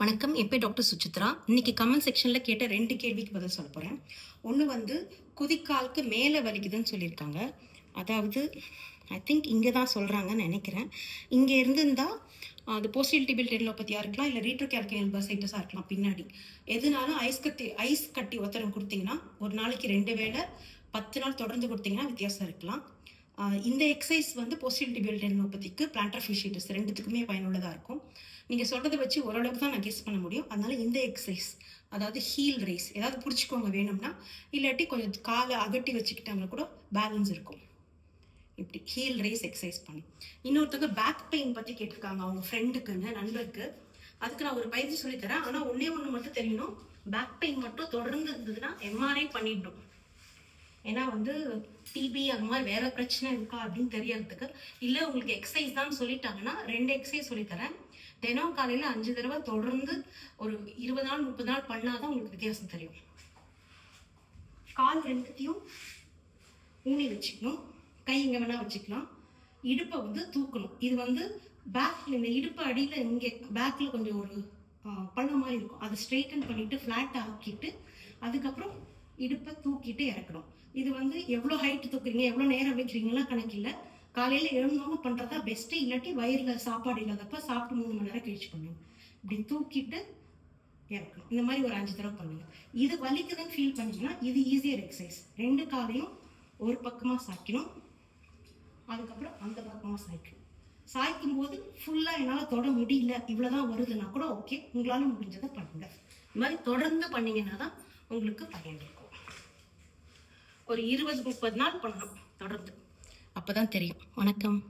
வணக்கம் என் பேர் டாக்டர் சுசித்ரா. இன்னைக்கு கமெண்ட் செக்ஷனில் கேட்ட ரெண்டு கேள்விக்கு பதில் சொல்ல போகிறேன் ஒன்று வந்து குதிக்காலுக்கு மேலே வலிக்குதுன்னு சொல்லியிருக்காங்க. அதாவது ஐ திங்க் இங்கே தான் சொல்கிறாங்கன்னு நினைக்கிறேன். இங்கே இருந்திருந்தால் அது போஸ்டியல் டிபில் டென்லோபதியாக இருக்கலாம் இல்லை ரீட்ரோ கேல்கேன் பசைட்டஸாக இருக்கலாம் பின்னாடி. எதுனாலும் ஐஸ் கட்டி ஐஸ் கட்டி ஒத்தரம் கொடுத்தீங்கன்னா ஒரு நாளைக்கு ரெண்டு வேளை பத்து நாள் தொடர்ந்து கொடுத்தீங்கன்னா வித்தியாசம் இருக்கலாம். இந்த எக்ஸசைஸ் வந்து போஸ்டில் டிபில் டென்லோபதிக்கு பிளான்டர் ஃபிஷிட்டஸ் ரெண்டுத்துக்குமே பயனுள்ளதாக இருக்கும். நீங்கள் சொல்கிறத வச்சு ஓரளவுக்கு தான் நான் கெஸ் பண்ண முடியும். அதனால் இந்த எக்ஸசைஸ் அதாவது ஹீல் ரேஸ் ஏதாவது பிடிச்சிக்கோங்க வேணும்னா இல்லாட்டி கொஞ்சம் காலை அகட்டி வச்சுக்கிட்டாங்கன்னா கூட பேலன்ஸ் இருக்கும். இப்படி ஹீல் ரேஸ் எக்ஸசைஸ் பண்ணி. இன்னொருத்தவங்க பேக் பெயின் பற்றி கேட்டிருக்காங்க அவங்க ஃப்ரெண்டுக்குன்னு நண்பருக்கு. அதுக்கு நான் ஒரு பயிற்சி சொல்லித்தரேன் ஆனால் ஒன்றே ஒன்று மட்டும் தெரியணும். பேக் பெயின் மட்டும் தொடர்ந்து இருந்ததுன்னா எம்ஆர்ஐ பண்ணிடணும். ஏன்னா வந்து டிபி அந்த மாதிரி வேற பிரச்சனை இருக்கா அப்படின்னு தெரியறதுக்கு. இல்லை உங்களுக்கு எக்ஸசைஸ் தான் சொல்லிட்டாங்கன்னா ரெண்டு எக்ஸசைஸ் சொல்லித்தரேன். தினம் காலையில் அஞ்சு தடவை தொடர்ந்து ஒரு இருபது நாள் முப்பது நாள் பண்ணாதான் உங்களுக்கு வித்தியாசம் தெரியும். கால் ரெண்டுத்தையும் ஊனி வச்சுக்கணும். கை இங்கே வேணா வச்சுக்கலாம். இடுப்பை வந்து தூக்கணும். இது வந்து பேக்ல இந்த இடுப்பு அடியில் இங்கே பேக்ல கொஞ்சம் ஒரு பள்ள பள்ளம் மாதிரி இருக்கும். அதை ஸ்ட்ரெயிட்டன் பண்ணிட்டு ஃப்ளாட் ஆக்கிட்டு அதுக்கப்புறம் இடுப்பை தூக்கிட்டு இறக்கணும். இது வந்து எவ்வளோ ஹைட் தூக்குறீங்க எவ்வளோ நேரம் வைக்கிறீங்கலாம் கணக்கில்லை காலையில் எழுந்தோன்னு பண்ணுறதா பெஸ்ட்டு இல்லாட்டி வயிறில் சாப்பாடு இல்லாதப்ப சாப்பிட்டு மூணு மணி நேரம் கழிச்சு பண்ணுங்க. இப்படி தூக்கிட்டு இறக்கணும். இந்த மாதிரி ஒரு அஞ்சு தடவை பண்ணுங்க. இது வலிக்குதுன்னு ஃபீல் பண்ணிங்கன்னா இது ஈஸியர் எக்ஸசைஸ் ரெண்டு காலையும் ஒரு பக்கமாக சாய்க்கணும். அதுக்கப்புறம் அந்த பக்கமாக சாய்க்கணும். சாய்க்கும் போது ஃபுல்லாக என்னால் தொட முடியல இவ்வளோதான் வருதுன்னா கூட ஓகே உங்களால் முடிஞ்சதை பண்ணுங்க. இந்த மாதிரி தொடர்ந்து பண்ணீங்கன்னா தான் உங்களுக்கு பயன் இருக்கும். ஒரு இருபது முப்பது நாள் பண்ணணும் தொடர்ந்து. அப்போ தான் தெரியும். வணக்கம்.